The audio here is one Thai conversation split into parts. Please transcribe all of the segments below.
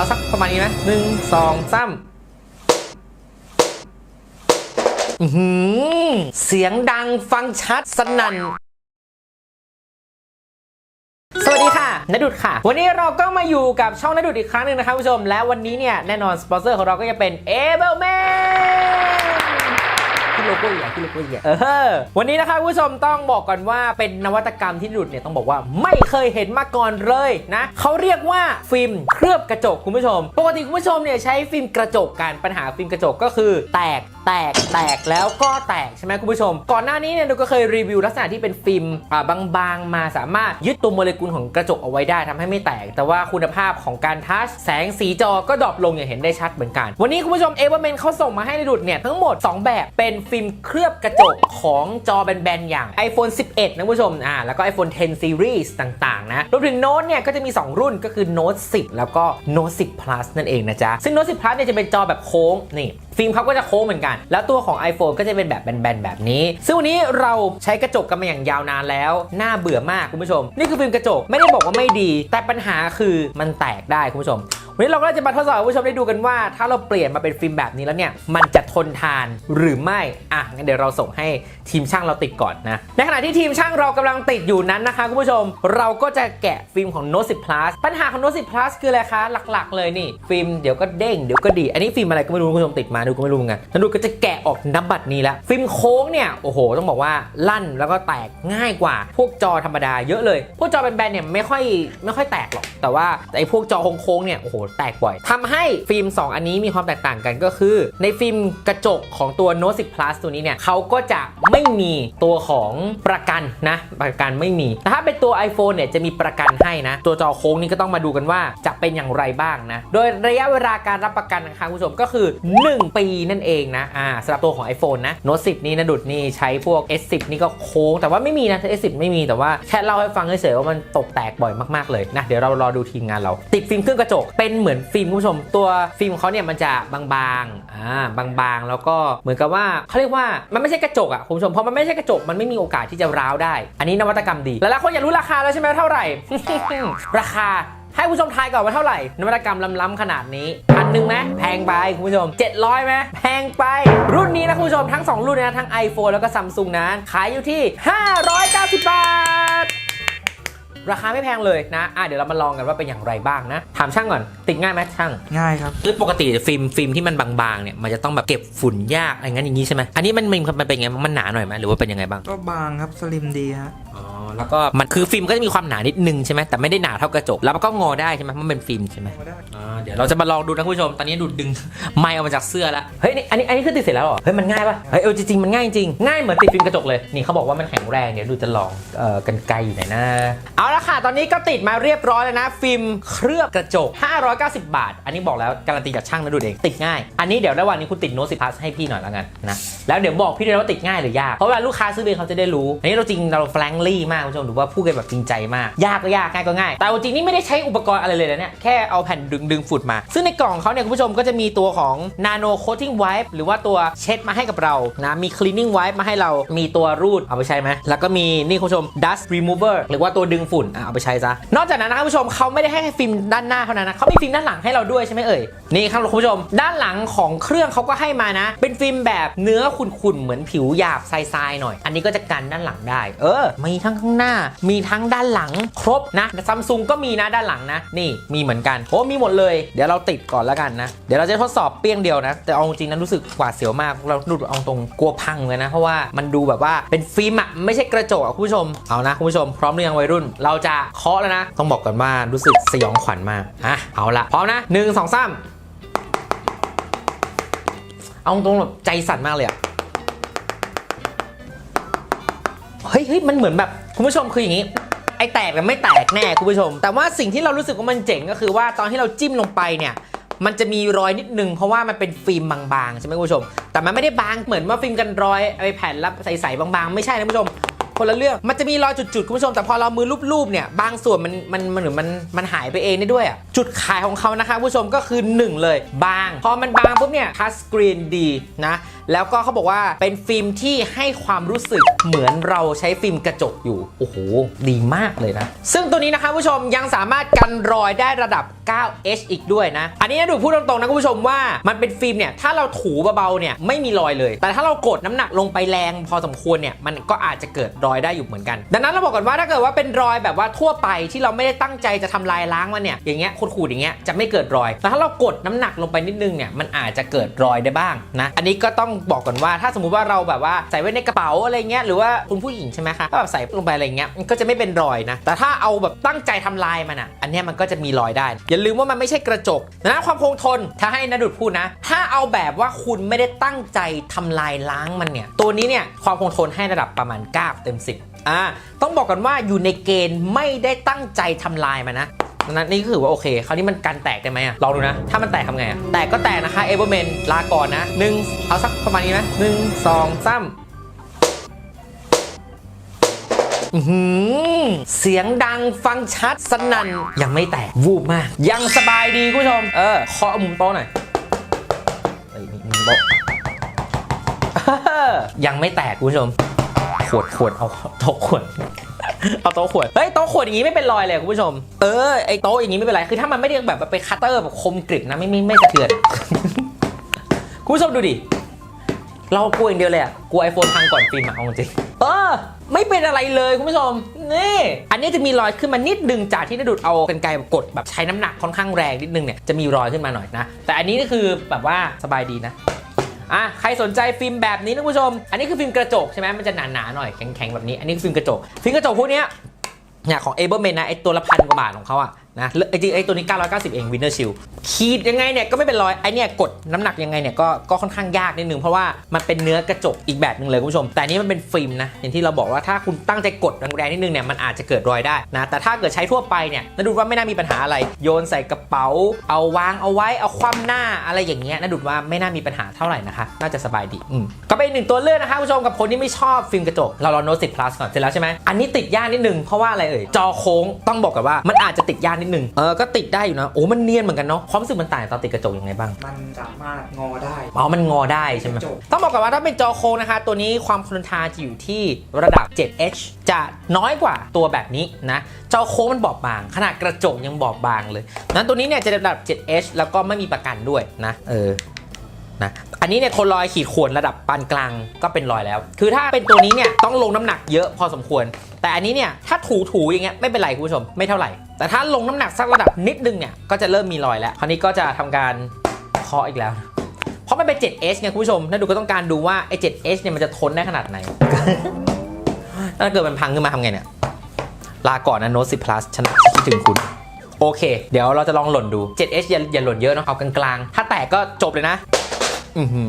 เอาสักประมาณนี้ไหมหนึ่งสองสามหือเสียงดังฟังชัดสนั่น สวัสดีค่ะนดุดค่ะ วันนี้เราก็มาอยู่กับช่องนดุดอีกครั้งหนึ่งนะครับผู้ชม และวันนี้เนี่ย แน่นอนสปอนเซอร์ของเราก็จะเป็น a b l e m a n โลโก้ใหญ่ที่โลโก้ใหญ่เออวันนี้นะคะผู้ชมต้องบอกก่อนว่าเป็นนวัตกรรมที่หลุดเนี่ยต้องบอกว่าไม่เคยเห็นมาก่อนเลยนะเขาเรียกว่าฟิล์มเคลือบกระจกคุณผู้ชม ปกติคุณผู้ชมเนี่ยใช้ฟิล์มกระจกการปัญหาฟิล์มกระจกก็คือแตกแตกแตกแล้วก็แตกใช่ไหมคุณผู้ชม ก่อนหน้านี้เนี่ยเราก็เคยรีวิวลักษณะที่เป็นฟิล์มบางๆ มาสามารถยึดตัวโมเลกุลของกระจกเอาไว้ได้ทำให้ไม่แตก แต่ว่าคุณภาพของการทัชแสงสีจอก็ดรอปลงอย่างเห็นได้ชัดเหมือนกัน วันนี้คุณผู้ชมเอเวอร์เมนเขาส่งมาให้ในดุดเนี่ยทั้งหมด 2 แบบเป็นฟิล์มเคลือบกระจกของจอแบนๆอย่าง iPhone 11 นะคุณผู้ชมอ่าแล้วก็ iPhone 10 Series ต่างๆนะรวมถึงโน้ตเนี่ยก็จะมี 2 รุ่นก็คือ Note 10 แล้วก็ Note 10 Plus นั่นเองนะจ๊ะซึ่ง Note 10 Plus เนี่ยจะเป็นจอแบบโค้งนี่ ฟิล์มเขาก็จะโค้งเหมือนกัน แล้วตัวของ iPhone ก็จะเป็นแบบแบนๆแบบนี้ ซึ่งวันนี้เราใช้กระจกกันมาอย่างยาวนานแล้วน่าเบื่อมากคุณผู้ชม นี่คือฟิล์มกระจกไม่ได้บอกว่าไม่ดี แต่ปัญหาคือมันแตกได้คุณผู้ชม วันนี้เราก็จะมาทดสอบคุณผู้ชมได้ดูกันว่า ถ้าเราเปลี่ยนมาเป็นฟิล์มแบบนี้แล้วเนี่ย มันจะทนทานหรือไม่ อะงั้นเดี๋ยวเราส่งให้ทีมช่างเราติดก่อนนะ ในขณะที่ทีมช่างเรากำลังติดอยู่นั้นนะคะคุณผู้ชม เราก็จะแกะฟิล์มของ Note 10 Plus ปัญหาของ Note 10 Plus คืออะไรคะ หลักๆ เลยนี่ ฟิล์มเดี๋ยวก็เด้งเดี๋ยวก็ดี อันนี้ฟิล์มอะไรก็ไม่รู้คุณผู้ชมติดมาดูก็ไม่รู้เหมือนกันแล้วดูก็จะแกะออกนับบัตรนี้แล้วฟิล์มโค้งเนี่ยโอ้โห ต้องบอกว่าลั่นแล้วก็แตกง่ายกว่า พวกจอธรรมดาเยอะเลย พวกจอแบนๆเนี่ยไม่ค่อยไม่ค่อยแตกหรอก แต่ว่าไอ้พวกจอโค้งๆเนี่ยโอ้โหแตกบ่อยทำให้ฟิล์ม 2 อันนี้มีความแตกต่างกันก็คือ ในฟิล์มกระจกของตัว Note 10 Plus ตัวนี้เนี่ยเขาก็จะไม่มีตัวของประกันนะ ประกันไม่มี แต่ถ้าเป็นตัว iPhone เนี่ยจะมีประกันให้นะ ตัวจอโค้งนี่ก็ต้องมาดูกันว่าจะเป็นอย่างไรบ้างนะ โดยระยะเวลาการรับประกันนะคะคุณผู้ชมก็คือ 1 ปีนั่นเองนะอ่าสำหรับตัวของ iPhone นะ Note 10 นี่นะดุดนี่ใช้พวก S10 นี่ก็โค้ง แต่ว่าไม่มีนะ S10 ไม่มีแต่ว่าแค่เล่าให้ฟังเฉยๆว่ามันตกแตกบ่อยมากๆเลยนะเดี๋ยวเรารอดูทีมงานเรา ติดฟิล์มเครื่องกระจกเป็นเหมือนฟิล์มคุณผู้ชม ตัวฟิล์มเขาเนี่ยมันจะบางๆอ่าบางๆ แล้วก็เหมือนกับว่าเขาเรียกว่ามันไม่ใช่กระจกอะคุณผู้ชมเพราะมันไม่ใช่กระจกมันไม่มีโอกาสที่จะร้าวได้ อันนี้นวัตกรรมดี แล้วหลายคนอยากรู้ราคาแล้วใช่ไหมเท่าไหร่ ราคาให้ผู้ชมทายก่อนว่าเท่าไหร่ นวัตกรรมล้ำๆขนาดนี้พันหนึ่งไหมแพงไปคุณผู้ชม 700ไหมแพงไป รุ่นนี้นะคุณผู้ชมทั้ง 2 รุ่นนะทั้ง iPhone แล้วก็ Samsung นั้นขายอยู่ที่ 590 บาท ราคาไม่แพงเลยนะอะเดี๋ยวเรามาลองกันว่าเป็นอย่างไรบ้างนะ ถามช่างก่อน ติดง่ายไหมช่าง ง่ายครับคือปกติฟิล์มฟิล์มที่มันบางๆเนี่ยมันจะต้องแบบเก็บฝุ่นยากอะไรงั้นอย่างนี้ใช่ไหมอันนี้มันมันมันเป็นยังไงมันหนาหน่อยไหมหรือว่าเป็นยังไงบ้าง ก็บางครับสลิมดีฮะอ๋อ แล้วก็มันคือฟิล์มก็จะมีความหนานิดนึงใช่ไหมแต่ไม่ได้หนาเท่ากระจกแล้วมันก็งอได้ใช่ไหมเพราะมันเป็นฟิล์มใช่ไหมพอได้อ่าเดี๋ยวเราจะมาลองดูนะคุณผู้ชมตอนนี้ดูดดึงไมค์ออกมาจากเสื้อแล้วเฮ้ยนี่อันนี้อันนี้คือติดเสร็จแล้วเหรอเฮ้ยมันง่ายปะเฮ้ยเออจริงๆมันง่ายจริงง่ายเหมือนติดฟิล์มกระจกเลยนี่เขาบอกว่ามันแข็งแรงเดี๋ยวดูจะลองเอ่อกันไกลอยู่ไหนนะเอาละค่ะตอนนี้ก็ติดมาเรียบร้อยแล้วนะ ฟิล์มเคลือบกระจก 590 บาท อันนี้บอกแล้วการันตีจากช่างนะดูเองติดง่ายอันนี้เดี๋ยวระหว่างนี้คุณติดโน้ตสิพัสให้พี่หน่อยแล้วกันนะแล้วเดี๋ยวบอกพี่ด้วยว่าติดง่ายหรือยากเพราะวลาลูกค้าซื้อไปเขาจะได้รู้อันนี้เราจริงเราแฟลงลี่มากผู้ชมดูว่าพูดกันแบบจริงใจมาก ยากก็ยากง่ายก็ง่าย แต่จริงนี่ไม่ได้ใช้อุปกรณ์อะไรเลยนะเนี่ย แค่เอาแผ่นดึงดึงฝุ่นมา ซึ่งในกล่องเขาเนี่ยคุณผู้ชมก็จะมีตัวของ nano coating wipe หรือว่าตัวเช็ดมาให้กับเรานะมี cleaning wipe มาให้เรามีตัวรูดเอาไปใช้ไหมแล้วก็มีนี่คุณผู้ชม dust remover หรือว่าตัวดึงฝุ่นเอาไปใช้ซะนอกจากนั้นนะคุณผู้ชมเขาไม่ได้ให้ฟิล์มด้านหน้าเท่านั้นนะเขามีฟิล์มด้านหลังให้เราด้วยใช่ไหมเอ่ย นี่ครับคุณผู้ชม ด้านหลังของเครื่องเขาก็ให้มานะ เป็นฟิล์มแบบเนื้อขุ่นๆ เหมือนผิวหยาบทรายๆหน่อย อันนี้ก็จะกันด้านหลังได้ เออ มีทั้งข้างหน้า มีทั้งด้านหลังครบนะซัมซุงก็มีนะด้านหลังนะ นี่มีเหมือนกันโอ้มีหมดเลย เดี๋ยวเราติดก่อนแล้วกันนะ เดี๋ยวเราจะทดสอบเปี้ยงเดียวนะ แต่เอาจริงๆนะรู้สึกหวาดเสียวมากเราดูเอาตรงกลัวพังเลยนะ เพราะว่ามันดูแบบว่าเป็นฟิล์มอะไม่ใช่กระจกอะคุณผู้ชมเอานะคุณผู้ชมพร้อมหรือยังวัยรุ่น เราจะเคาะแล้วนะ ต้องบอกกันว่ารู้สึกสยองขวัญมากอะเอาละพร้อมนะหนึ่งสองสาม เอาตรงแบบใจสั่นมากเลยอะเฮ้ยเฮ้ยมันเหมือนแบบคุณผู้ชมคืออย่างนี้ ไอแตกมันไม่แตกแน่คุณผู้ชม แต่ว่าสิ่งที่เรารู้สึกว่ามันเจ๋งก็คือว่าตอนที่เราจิ้มลงไปเนี่ยมันจะมีรอยนิดนึงเพราะว่ามันเป็นฟิล์มบางๆใช่ไหมคุณผู้ชม แต่มันไม่ได้บางเหมือนว่าฟิล์มกันรอยไอแผ่นรับใสๆบางๆ ไม่ใช่นะคุณผู้ชม คนละเรื่อง มันจะมีรอยจุดๆคุณผู้ชมแต่พอเรามือรูปๆเนี่ยบางส่วนมันมันมันหรือมันมันหายไปเองได้ด้วยอะจุดขายของเขานะคะคุณผู้ชมก็คือหนึ่งเลย บาง พอมันบางปุ๊บเนี่ยทัชสกรีนดีนะ แล้วก็เขาบอกว่าเป็นฟิล์มที่ให้ความรู้สึกเหมือนเราใช้ฟิล์มกระจกอยู่ โอ้โห ดีมากเลยนะ ซึ่งตัวนี้นะคะผู้ชมยังสามารถกันรอยได้ระดับ 9H อีกด้วยนะ อันนี้นะดูพูดตรงๆนะคุณผู้ชมว่ามันเป็นฟิล์มเนี่ย ถ้าเราถูเบาๆเนี่ยไม่มีรอยเลย แต่ถ้าเรากดน้ำหนักลงไปแรงพอสมควรเนี่ยมันก็อาจจะเกิดรอยได้อยู่เหมือนกัน ดังนั้นเราบอกก่อนว่าถ้าเกิดว่าเป็นรอยแบบว่าทั่วไปที่เราไม่ได้ตั้งใจจะทำลายล้างมันเนี่ยอย่างเงี้ยขูดๆอย่างเงี้ยจะไม่เกิดรอย แต่ถ้าเรากดน้ำหนักลงไปนิดนึงเนี่ยมันอาจจะเกิดรอยได้บ้างนะ อันนี้ก็ต้องบอกก่อนว่า ถ้าสมมุติว่าเราแบบว่าใส่ไว้ในกระเป๋าอะไรเงี้ยหรือว่าคุณผู้หญิงใช่ไหมคะถ้าแบบใส่ลงไปอะไรเงี้ยมันก็จะไม่เป็นรอยนะ แต่ถ้าเอาแบบตั้งใจทำลายมันอะ อันนี้มันก็จะมีรอยได้ อย่าลืมว่ามันไม่ใช่กระจกนั้นความคงทนถ้าให้นดุดพูดนะ ถ้าเอาแบบว่าคุณไม่ได้ตั้งใจทำลายล้างมันเนี่ยตัวนี้เนี่ยความคงทนให้ระดับประมาณ9เต็ม10อ่าต้องบอกกันว่าอยู่ในเกณฑ์ไม่ได้ตั้งใจทำลายมันนะ นั้นนี่ก็คือว่าโอเค คราวนี้มันกันแตกได้ไหมอะลองดูนะ ถ้ามันแตกทำไงอะแตกก็แตกนะคะเอเวอร์เมนลาก่อนนะหนึ่งเอาสักประมาณนี้ไหมหนึ่งสองสามอื้อหือเสียงดังฟังชัดสนั่น ยังไม่แตก วูบมาก ยังสบายดีคุณผู้ชม เออเคาะมุมโต๊ะหน่อยเอ้นี่มุมโต๊ะยังไม่แตกคุณผู้ชม ขวดขวดเอาโต๊ะขวด เอาโต๊ะขวด เฮ้ยโต๊ะขวดอย่างนี้ไม่เป็นรอยเลยคุณผู้ชม เออไอโต๊ะอย่างนี้ไม่เป็นไร คือถ้ามันไม่ได้แบบไปคัตเตอร์แบบคมกริบนะไม่ไม่ไม่สะเทือน คุณผู้ชมดูดิ เรากลัวอย่างเดียวเลยอะกลัวไอโฟนพังก่อนฟิล์มอะเอาจริง เออไม่เป็นอะไรเลยคุณผู้ชม นี่ อันนี้จะมีรอยขึ้นมานิดนึงจากที่นดุดเอาเป็นไกรกดแบบใช้น้ำหนักค่อนข้างแรงนิดนึงเนี่ยจะมีรอยขึ้นมาหน่อยนะ แต่อันนี้นี่คือแบบว่าสบายดีนะ อะใครสนใจฟิล์มแบบนี้นะคุณผู้ชม อันนี้คือฟิล์มกระจกใช่ไหมมันจะหนาๆหน่อยแข็งๆแบบนี้ อันนี้คือฟิล์มกระจก ฟิล์มกระจกพวกนี้เนี่ยของ a b e r m a n นะไอตัวละพันกว่าบาทของเขาอะ นะไอจริงไอตัวนี้ 990 เอง Winner Shield ขีดยังไงเนี่ยก็ไม่เป็นรอยไอเนี่ยกดน้ำหนักยังไงเนี่ยก็ก็ค่อนข้างยากนิดนึงเพราะว่ามันเป็นเนื้อกระจกอีกแบบหนึงเลยคุณผู้ชม แต่นี้มันเป็นฟิล์มนะอย่างที่เราบอกว่าถ้าคุณตั้งใจกดแรงๆนิดนึงเนี่ยมันอาจจะเกิดรอยได้นะแต่ถ้าเกิดใช้ทั่วไปเนี่ยนาดูว่าไม่น่ามีปัญหาอะไร โยนใส่กระเป๋า เอาวางเอาไว้เอาคว่ำหน้าอะไรอย่างเงี้ยนาดูว่าไม่น่ามีปัญหาเท่าไหร่นะคะน่าจะสบายดีอืมก็เป็นอีกหนึ่งตัวเลือกนะคะคุณผู้ชมกับคนที่ไม่ชอบฟิล์มกระจกเราลองโน้ตสิบ plus ก่อนเสร็จแล้วใช่ไหมอันนี้ติดยากนิดนึงเพราะว่าอะไรเอ่ยจอโค้งต้องบอกกันว่ามันอาจจะติดยากนิดนึงเออก็ติดได้อยู่นะโอ้มันเนียนเหมือนกันเนาะความรู้สึกมันต่างจากตอนติดกระจกยังไงบ้างมันสามารถงอได้ อ๋อ มันงอได้ใช่ไหมจบต้องบอกก่อนว่าถ้าเป็นจอโค้งนะคะ ตัวนี้ความทนทานจะอยู่ที่ระดับ 7H จะน้อยกว่าตัวแบบนี้นะ จอโค้งมันบอบบาง ขนาดกระจกยังบอบบางเลยนั้นตัวนี้เนี่ยจะระดับ 7H แล้วก็ไม่มีประกันด้วยนะ เออ นะอันนี้เนี่ยทนรอยขีดข่วนระดับปานกลางก็เป็นรอยแล้ว คือถ้าเป็นตัวนี้เนี่ยต้องลงน้ำหนักเยอะพอสมควร แต่อันนี้เนี่ยถ้าถูถูๆอย่างเงี้ยไม่เป็นไรคุณผู้ชมไม่เท่าไหร่ แต่ถ้าลงน้ำหนักสักระดับนิดนึงเนี่ยก็จะเริ่มมีรอยแล้วคราวนี้ก็จะทำการเคาะอีกแล้ว เพราะมันเป็น 7H ไงคุณผู้ชมน่าดูก็ต้องการดูว่าไอ้ 7H เนี่ยมันจะทนได้ขนาดไหนถ้าเกิดมันพังขึ้นมาทำไงเนี่ยลาก่อนนะ Note 10 Plus ฉันคิดถึงคุณ โอเค เดี๋ยวเราจะลองหล่นดู 7H อย่าอย่าหล่นเยอะนะเอากลางๆ ถ้าแตกก็จบเลยนะ อือหื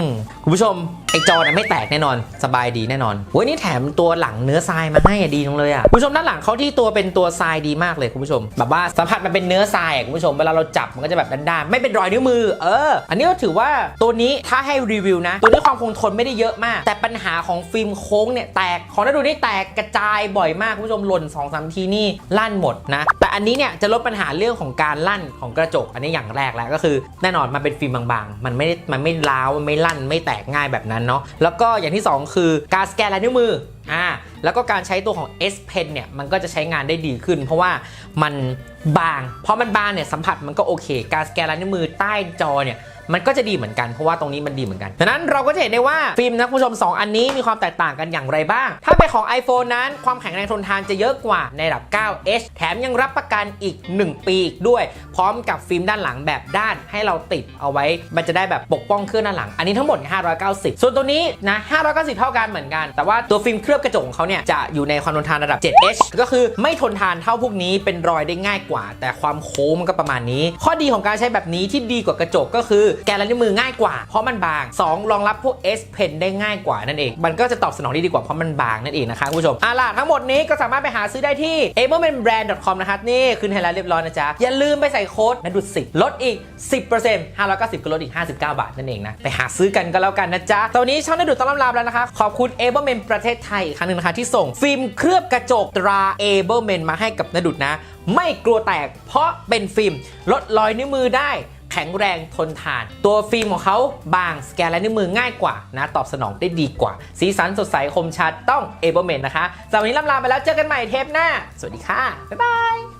อคุณผู้ชม อจอเนี่ยไม่แตกแน่นอน สบายดีแน่นอนเว้ยนี่แถมตัวหลังเนื้อทรายมาให้อะดีจังเลยอะคุณผู้ชมด้านหลังเขาที่ตัวเป็นตัวทรายดีมากเลยคุณผู้ชม แบบว่าสัมผัสมันเป็นเนื้อทรายอะคุณผู้ชมเวลาเราจับมันก็จะแบบด้านๆไม่เป็นรอยนิ้วมือ เออ อันนี้ก็ถือว่าตัวนี้ถ้าให้รีวิวนะ ตัวนี้ความคงทนไม่ได้เยอะมาก แต่ปัญหาของฟิล์มโค้งเนี่ยแตกของนัดูนี่แตกกระจายบ่อยมากคุณผู้ชมหล่น2อสทีนี่ลั่นหมดนะ แต่อันนี้เนี่ยจะลดปัญหาเรื่องของการลั่นของกระจก อันนี้อย่างแรกแล้วก็คือ แน่นอนมันเป็นฟิล์มบางๆ มันไม่มันไม่ร้าวมันไม่ลั่นไม่แตกง่ายแบบนั้นเนาะแล้วก็อย่างที่สองคือการสแกนลายนิ้วมืออ่าแล้วก็การใช้ตัวของ S Pen เนี่ยมันก็จะใช้งานได้ดีขึ้น เพราะว่ามันบาง เพราะมันบางเนี่ยสัมผัสมันก็โอเค การสแกนลายนิ้วมือใต้จอเนี่ย มันก็จะดีเหมือนกันเพราะว่าตรงนี้มันดีเหมือนกันดังนั้นเราก็จะเห็นได้ว่าฟิล์มนะคุณผู้ชม 2 อันนี้มีความแตกต่างกันอย่างไรบ้าง ถ้าเป็นของ iPhone นั้นความแข็งแรงทนทานจะเยอะกว่าในระดับ 9H แถมยังรับประกันอีก 1 ปีอีกด้วย พร้อมกับฟิล์มด้านหลังแบบด้านให้เราติดเอาไว้ มันจะได้แบบปกป้องเครื่องด้านหลัง อันนี้ทั้งหมด 590 ส่วนตัวนี้นะ590 เท่ากันเหมือนกัน แต่ว่าตัวฟิล์มเคลือบกระจกของเขาเนี่ยจะอยู่ในความทนทานระดับ 7H ก็คือไม่ทนทานเท่าพวกนี้เป็นรอยได้ง่ายกว่า แต่ความโค้งมันก็ประมาณนี้ ข้อดีของการใช้แบบนี้ที่ดีกว่ากระจกก็คือแกนลายนิ้วมือง่ายกว่า เพราะมันบาง 2 รองรับพวก S Pen ได้ง่ายกว่านั่นเอง มันก็จะตอบสนองได้ดีกว่าเพราะมันบางนั่นเองนะคะคุณผู้ชมอะล่ะทั้งหมดนี้ก็สามารถไปหาซื้อได้ที่ a b l e m a n b r a n d c o m นะครับนี่ขึ้นให้แล้วเรียบร้อยนะจ๊ะอย่าลืมไปใส่โค้ดนะดุด10ลดอีก 10% 590ก็ลดอีก 59 บาทนั่นเองนะไปหาซื้อกันก็แล้วกันนะจ๊ะตอนนี้ช่องนะดุดต้องลำลาแล้วนะคะขอบคุณ a b l e m a n ประเทศไทยอีกครั้งหนึ่งนะคะที่ส่งฟิล์มเคลือบกระจกตรา a b l e m a n มาให้กับนดุดนะ ไม่กลัวแตกเพราะเป็นฟิล์มลดรอยนิ้วมือได้ ข็งแรงทนทาน ตัวฟิล์มของเขาบางสแกนลายนิ้วมือง่ายกว่านะตอบสนองได้ดีกว่า สีสันสดใสคมชัดต้องเอเบอร์เมนนะคะสำหรับวันนี้ลำลาไปแล้วเจอกันใหม่เทปหน้า สวัสดีค่ะ บ๊ายบาย